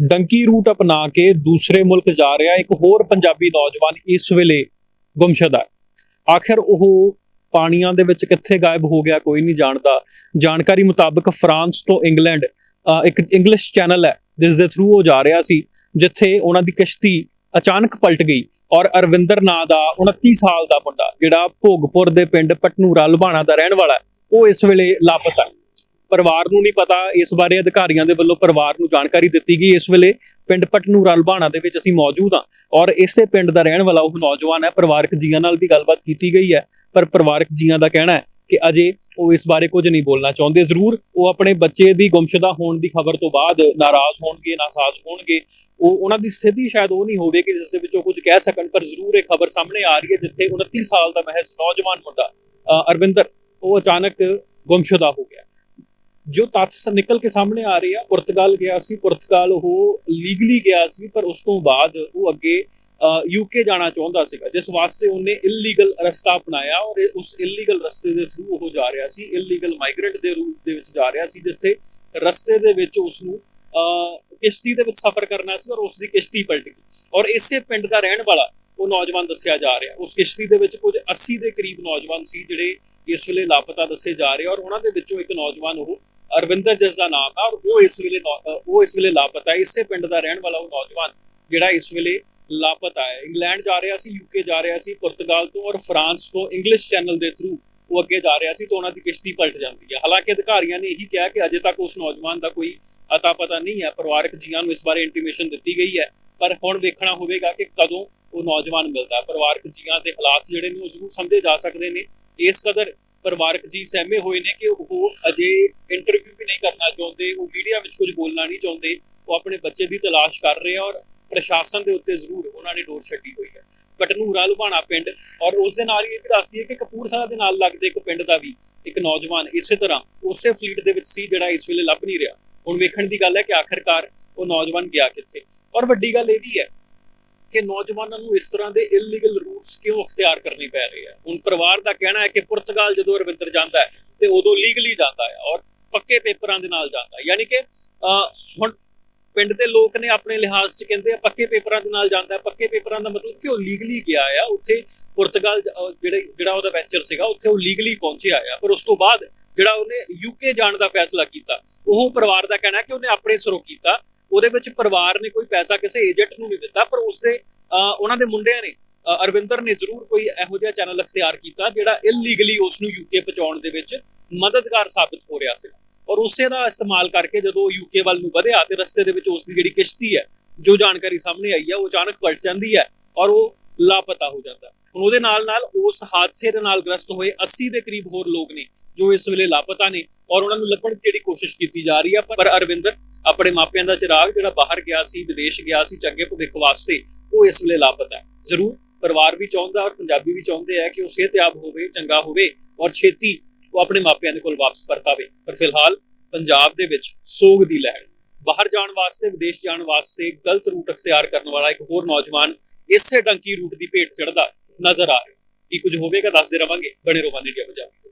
Donkey route ਅਪਣਾ ਕੇ ਦੂਸਰੇ ਮੁਲਕ ਜਾ ਰਿਹਾ ਇੱਕ ਹੋਰ ਪੰਜਾਬੀ ਨੌਜਵਾਨ ਇਸ ਵੇਲੇ ਗੁੰਮਸ਼ਦ ਹੈ। ਆਖਿਰ ਉਹ ਪਾਣੀਆਂ ਦੇ ਵਿੱਚ ਕਿੱਥੇ ਗਾਇਬ ਹੋ ਗਿਆ ਕੋਈ ਨਹੀਂ ਜਾਣਦਾ। ਜਾਣਕਾਰੀ ਮੁਤਾਬਕ ਫਰਾਂਸ ਤੋਂ ਇੰਗਲੈਂਡ ਅ, ਇੱਕ ਇੰਗਲਿਸ਼ ਚੈਨਲ ਹੈ ਜਿਸ ਦੇ ਥਰੂ ਉਹ ਜਾ ਰਿਹਾ ਸੀ ਜਿੱਥੇ ਉਹਨਾਂ ਦੀ ਕਿਸ਼ਤੀ ਅਚਾਨਕ ਪਲਟ ਗਈ ਔਰ ਅਰਵਿੰਦਰ ਨਾਂ ਦਾ 29 ਸਾਲ ਦਾ ਮੁੰਡਾ ਜਿਹੜਾ ਭੋਗਪੁਰ ਦੇ ਪਿੰਡ ਪਟਨੂਰਾ ਲੁਬਾਣਾ ਦਾ ਰਹਿਣ ਵਾਲਾ ਉਹ ਇਸ ਵੇਲੇ ਲਾਪਤਾ ਹੈ। ਪਰਿਵਾਰ ਨੂੰ ਨਹੀਂ ਪਤਾ, ਇਸ ਬਾਰੇ ਅਧਿਕਾਰੀਆਂ ਦੇ ਵੱਲੋਂ ਪਰਿਵਾਰ ਨੂੰ ਜਾਣਕਾਰੀ ਦਿੱਤੀ ਗਈ। ਇਸ ਵੇਲੇ ਪਿੰਡ ਪਟਨੂ ਰਲਬਾਣਾ ਦੇ ਵਿੱਚ ਅਸੀਂ ਮੌਜੂਦ ਹਾਂ ਔਰ ਇਸੇ ਪਿੰਡ ਦਾ ਰਹਿਣ ਵਾਲਾ ਉਹ ਨੌਜਵਾਨ ਹੈ, ਪਰਿਵਾਰਕ ਜੀਆਂ ਨਾਲ ਵੀ ਗੱਲਬਾਤ ਕੀਤੀ ਗਈ ਹੈ, ਪਰ ਪਰਿਵਾਰਕ ਜੀਆਂ ਦਾ ਕਹਿਣਾ ਹੈ ਕਿ ਅਜੇ ਉਹ ਇਸ ਬਾਰੇ ਕੁਝ ਨਹੀਂ ਬੋਲਣਾ ਚਾਹੁੰਦੇ। ਜ਼ਰੂਰ ਉਹ ਆਪਣੇ ਬੱਚੇ ਦੀ ਗੁੰਮਸ਼ੁਦਾ ਹੋਣ ਦੀ ਖਬਰ ਤੋਂ ਬਾਅਦ ਨਾਰਾਜ਼ ਹੋਣਗੇ, ਨਾਸਾਜ਼ ਹੋਣਗੇ। ਉਹ, ਉਹਨਾਂ ਦੀ ਸਥਿਤੀ ਸ਼ਾਇਦ ਉਹ ਨਹੀਂ ਹੋਵੇਗੀ ਜਿਸ ਦੇ ਵਿੱਚ ਉਹ ਕੁਝ ਕਹਿ ਸਕਣ, ਪਰ ਜ਼ਰੂਰ ਇਹ ਖਬਰ ਸਾਹਮਣੇ ਆ ਰਹੀ ਹੈ ਜਿੱਥੇ 29 ਸਾਲ ਦਾ ਮਹਿਜ਼ ਨੌਜਵਾਨ ਮੁੰਡਾ ਅਰਵਿੰਦਰ, ਉਹ ਅਚਾਨਕ ਗੁੰਮਸ਼ੁਦਾ ਹੋ ਗਿਆ। ਜੋ ਤੱਥ ਨਿਕਲ ਕੇ ਸਾਹਮਣੇ ਆ ਰਹੇ ਆ ਪੁਰਤਗਾਲ ਗਿਆ ਸੀ ਪੁਰਤਗਾਲ ਉਹ ਲੀਗਲੀ ਗਿਆ ਸੀ ਪਰ ਉਸ ਤੋਂ ਬਾਅਦ ਉਹ ਅੱਗੇ ਯੂਕੇ ਜਾਣਾ ਚਾਹੁੰਦਾ ਸੀਗਾ ਜਿਸ ਵਾਸਤੇ ਉਹਨੇ ਇਲੀਗਲ ਰਸਤਾ ਅਪਣਾਇਆ ਔਰ ਉਸ ਇਲੀਗਲ ਰਸਤੇ ਦੇ ਥਰੂ ਉਹ ਜਾ ਰਿਹਾ ਸੀ ਇਲੀਗਲ ਮਾਈਗ੍ਰੈਂਟ ਦੇ ਰੂਪ ਦੇ ਵਿੱਚ ਜਾ ਰਿਹਾ ਸੀ ਜਿੱਥੇ ਰਸਤੇ ਦੇ ਵਿੱਚ ਉਸ ਨੂੰ ਅਹ, ਕਿਸ਼ਤੀ ਦੇ ਵਿੱਚ ਸਫ਼ਰ ਕਰਨਾ ਸੀ ਔਰ ਉਸ ਦੀ ਕਿਸ਼ਤੀ ਪਲਟ। ਗਈ ਔਰ ਇਸੇ ਪਿੰਡ ਦਾ ਰਹਿਣ ਵਾਲਾ ਉਹ ਨੌਜਵਾਨ ਦੱਸਿਆ ਜਾ ਰਿਹਾ ਉਸ ਕਿਸ਼ਤੀ ਦੇ ਵਿੱਚ ਕੁਝ 80 ਦੇ ਕਰੀਬ ਨੌਜਵਾਨ ਸੀ ਜਿਹੜੇ ਇਸ ਵੇਲੇ ਲਾਪਤਾ ਦੱਸੇ ਜਾ ਰਹੇ ਔਰ ਉਹਨਾਂ ਦੇ ਵਿੱਚੋਂ ਇੱਕ ਨੌਜਵਾਨ ਉਹ ਅਰਵਿੰਦਰ ਜਿਸ ਦਾ ਨਾਮ ਹੈ, ਔਰ ਉਹ ਇਸ ਵੇਲੇ ਉਹ ਇਸ ਵੇਲੇ ਲਾਪਤਾ ਹੈ। ਇਸੇ ਪਿੰਡ ਦਾ ਰਹਿਣ ਵਾਲਾ ਉਹ ਨੌਜਵਾਨ ਜਿਹੜਾ ਇਸ ਵੇਲੇ ਲਾਪਤਾ ਹੈ। ਇੰਗਲੈਂਡ ਜਾ ਰਿਹਾ ਸੀ ਯੂਕੇ ਜਾ ਰਿਹਾ ਸੀ, ਪੁਰਤਗਾਲ ਤੋਂ ਔਰ ਫਰਾਂਸ ਤੋਂ ਇੰਗਲਿਸ਼ ਚੈਨਲ ਦੇ ਥਰੂ ਉਹ ਅੱਗੇ ਜਾ ਰਿਹਾ ਸੀ ਤਾਂ ਉਹਨਾਂ ਦੀ ਕਿਸ਼ਤੀ ਪਲਟ ਜਾਂਦੀ ਹੈ। ਹਾਲਾਂਕਿ ਅਧਿਕਾਰੀਆਂ ਨੇ ਇਹੀ ਕਿਹਾ ਕਿ ਅਜੇ ਤੱਕ ਉਸ ਨੌਜਵਾਨ ਦਾ ਕੋਈ ਅਤਾ ਪਤਾ ਨਹੀਂ ਹੈ। ਪਰਿਵਾਰਕ ਜੀਆਂ ਨੂੰ ਇਸ ਬਾਰੇ ਇੰਟੀਮੇਸ਼ਨ ਦਿੱਤੀ ਗਈ ਹੈ। ਪਰ ਹੁਣ ਵੇਖਣਾ ਹੋਵੇਗਾ ਕਿ ਕਦੋਂ ਉਹ ਨੌਜਵਾਨ ਮਿਲਦਾ ਹੈ। ਪਰਿਵਾਰਕ ਜੀਆਂ ਦੇ ਹਾਲਾਤ ਜਿਹੜੇ ਨੇ ਉਹ ਜ਼ਰੂਰ ਸਮਝੇ ਜਾ ਸਕਦੇ ਨੇ। ਇਸ ਕਦਰ ਪਰਿਵਾਰਕ ਜੀ ਸਹਿਮੇ ਹੋਏ ਨੇ ਕਿ ਉਹ ਅਜੇ ਇੰਟਰਵਿਊ ਵੀ ਨਹੀਂ ਕਰਨਾ ਚਾਹੁੰਦੇ, ਉਹ ਮੀਡੀਆ ਵਿੱਚ ਕੁਝ ਬੋਲਣਾ ਨਹੀਂ ਚਾਹੁੰਦੇ, ਉਹ ਆਪਣੇ ਬੱਚੇ ਦੀ ਤਲਾਸ਼ ਕਰ ਰਹੇ ਆ ਔਰ ਪ੍ਰਸ਼ਾਸਨ ਦੇ ਉੱਤੇ ਜ਼ਰੂਰ ਉਹਨਾਂ ਨੇ ਡੋਰ ਛੱਡੀ ਹੋਈ ਹੈ। ਕਟਨੂਰਾ ਲੁਬਾਣਾ ਪਿੰਡ ਔਰ ਉਸ ਦੇ ਨਾਲ ਹੀ ਇਹ ਵੀ ਦੱਸਦੀ ਹੈ ਕਿ ਕਪੂਰਥਲਾ ਦੇ ਨਾਲ ਲੱਗਦੇ ਇੱਕ ਪਿੰਡ ਦਾ ਵੀ ਇੱਕ ਨੌਜਵਾਨ ਇਸੇ ਤਰ੍ਹਾਂ ਉਸੇ ਫਲੀਟ ਦੇ ਵਿੱਚ ਸੀ ਜਿਹੜਾ ਇਸ ਵੇਲੇ ਲੱਭ ਨਹੀਂ ਰਿਹਾ। ਹੁਣ ਵੇਖਣ ਦੀ ਗੱਲ ਹੈ ਕਿ ਆਖਰਕਾਰ ਉਹ ਨੌਜਵਾਨ ਗਿਆ ਕਿੱਥੇ। ਔਰ ਵੱਡੀ ਗੱਲ ਇਹ ਵੀ ਹੈ ਕਿ ਨੌਜਵਾਨਾਂ ਨੂੰ ਇਸ ਤਰ੍ਹਾਂ ਦੇ ਇਲੀਗਲ ਰੂਟਸ ਕਿਉਂ ਅਖਤਿਆਰ ਕਰਨੇ ਪੈ ਰਹੇ ਆ? ਹੁਣ ਪਰਿਵਾਰ ਦਾ ਕਹਿਣਾ ਹੈ ਕਿ ਪੁਰਤਗਾਲ ਜਦੋਂ ਰਵਿੰਦਰ ਜਾਂਦਾ ਹੈ, ਤੇ ਉਦੋਂ ਲੀਗਲੀ ਜਾਂਦਾ ਹੈ ਔਰ ਪੱਕੇ ਪੇਪਰਾਂ ਦੇ ਨਾਲ ਜਾਂਦਾ ਹੈ। ਯਾਨੀ ਕਿ ਹੁਣ ਪਿੰਡ ਦੇ ਲੋਕ ਨੇ ਆਪਣੇ ਲਿਹਾਜ਼ 'ਚ ਕਹਿੰਦੇ ਆ, ਪੱਕੇ ਪੇਪਰਾਂ ਦੇ ਨਾਲ ਜਾਂਦਾ ਹੈ। ਪੱਕੇ ਪੇਪਰਾਂ ਦਾ ਮਤਲਬ ਕਿ ਉਹ ਲੀਗਲੀ ਗਿਆ ਆ? ਉੱਥੇ ਪੁਰਤਗਾਲ ਜ- ਜਿਹੜੇ, ਜਿਹੜਾ ਉਹਦਾ ਵੈਂਚਰ ਸੀਗਾ, ਉੱਥੇ ਉਹ ਲੀਗਲੀ ਪਹੁੰਚਿਆ ਆ। ਪਰ ਉਸ ਤੋਂ ਬਾਅਦ ਜਿਹੜਾ ਉਹਨੇ ਯੂਕੇ ਜਾਣ ਦਾ ਫੈਸਲਾ ਕੀਤਾ, ਉਹ ਪਰਿਵਾਰ ਦਾ ਕਹਿਣਾ ਕਿ ਉਹਨੇ ਆਪਣੇ ਸਿਰੋਂ ਕੀਤਾ। ਉਹਦੇ ਵਿੱਚ ਪਰਿਵਾਰ ਨੇ ਕੋਈ ਪੈਸਾ ਕਿਸੇ ਏਜੰਟ ਨੂੰ ਨਹੀਂ ਦਿੱਤਾ, ਪਰ ਉਸਦੇ ਉਹਨਾਂ ਦੇ ਮੁੰਡਿਆਂ ਨੇ ਅਰਵਿੰਦਰ ਨੇ ਜ਼ਰੂਰ ਕੋਈ ਇਹੋ ਜਿਹਾ ਚੈਨਲ ਅਖਤਿਆਰ ਕੀਤਾ ਜਿਹੜਾ ਇਲੀਗਲੀ ਉਸ ਨੂੰ ਯੂਕੇ ਪਹੁੰਚਾਉਣ ਦੇ ਵਿੱਚ ਮਦਦਗਾਰ ਸਾਬਿਤ ਹੋ ਰਿਹਾ ਸੀ। ਔਰ ਉਸੇ ਦਾ ਇਸਤੇਮਾਲ ਕਰਕੇ ਜਦੋਂ ਯੂਕੇ ਵੱਲ ਨੂੰ ਵਧਿਆ ਤੇ ਰਸਤੇ ਦੇ ਵਿੱਚ ਉਸ ਦੀ ਜਿਹੜੀ ਕਿਸ਼ਤੀ ਹੈ, ਜੋ ਜਾਣਕਾਰੀ ਸਾਹਮਣੇ ਆਈ ਹੈ, ਉਹ ਅਚਾਨਕ ਪਲਟ ਜਾਂਦੀ ਹੈ ਔਰ ਉਹ ਲਾਪਤਾ ਹੋ ਜਾਂਦਾ। ਹੁਣ ਉਹਦੇ ਨਾਲ ਨਾਲ ਉਸ ਹਾਦਸੇ ਦੇ ਨਾਲ ਗ੍ਰਸਤ ਹੋਏ 80 ਦੇ ਕਰੀਬ ਹੋਰ ਲੋਕ ਨੇ ਜੋ ਇਸ ਵੇਲੇ ਲਾਪਤਾ ਨੇ ਔਰ ਉਹਨਾਂ ਨੂੰ ਲੱਭਣ ਦੀ ਜਿਹੜੀ ਕੋਸ਼ਿਸ਼ ਕੀਤੀ ਜਾ ਰਹੀ ਹੈ, ਪਰ ਅਰਵਿੰਦਰ ਆਪਣੇ ਮਾਪਿਆਂ ਦਾ ਚਿਰਾਗ ਜਿਹੜਾ ਬਾਹਰ ਗਿਆ ਸੀ, ਵਿਦੇਸ਼ ਗਿਆ ਸੀ, ਚੰਗੇ ਭਵਿੱਖ ਵਾਸਤੇ ਉਹ ਇਸ ਵੇਲੇ ਲਾਪਤਾ ਹੈ। ਜ਼ਰੂਰ ਪਰਿਵਾਰ ਵੀ ਚਾਹੁੰਦਾ ਔਰ ਪੰਜਾਬੀ ਵੀ ਚਾਹੁੰਦੇ ਆ ਕਿ ਉਹ ਸਿਹਤਯਾਬ ਹੋਵੇ, ਚੰਗਾ ਹੋਵੇ ਔਰ ਛੇਤੀ ਉਹ ਆਪਣੇ ਮਾਪਿਆਂ ਦੇ ਕੋਲ ਵਾਪਸ ਪਰਤਾਵੇ। ਪਰ ਫਿਲਹਾਲ ਪੰਜਾਬ ਦੇ ਵਿੱਚ ਸੋਗ ਦੀ ਲਹਿਰ। ਬਾਹਰ ਜਾਣ ਵਾਸਤੇ, ਵਿਦੇਸ਼ ਜਾਣ ਵਾਸਤੇ ਗਲਤ ਰੂਟ ਅਖਤਿਆਰ ਕਰਨ ਵਾਲਾ ਇੱਕ ਹੋਰ ਨੌਜਵਾਨ ਇਸੇ ਡੰਕੀ ਰੂਟ ਦੀ ਭੇਟ ਚੜਦਾ ਨਜ਼ਰ ਆ ਰਿਹਾ। ਕੀ ਕੁਝ ਹੋਵੇਗਾ, ਦੱਸਦੇ ਰਵਾਂਗੇ ਬਣੇ ਰਹੋ ਵਨ ਇੰਡੀਆ ਪੰਜਾਬੀ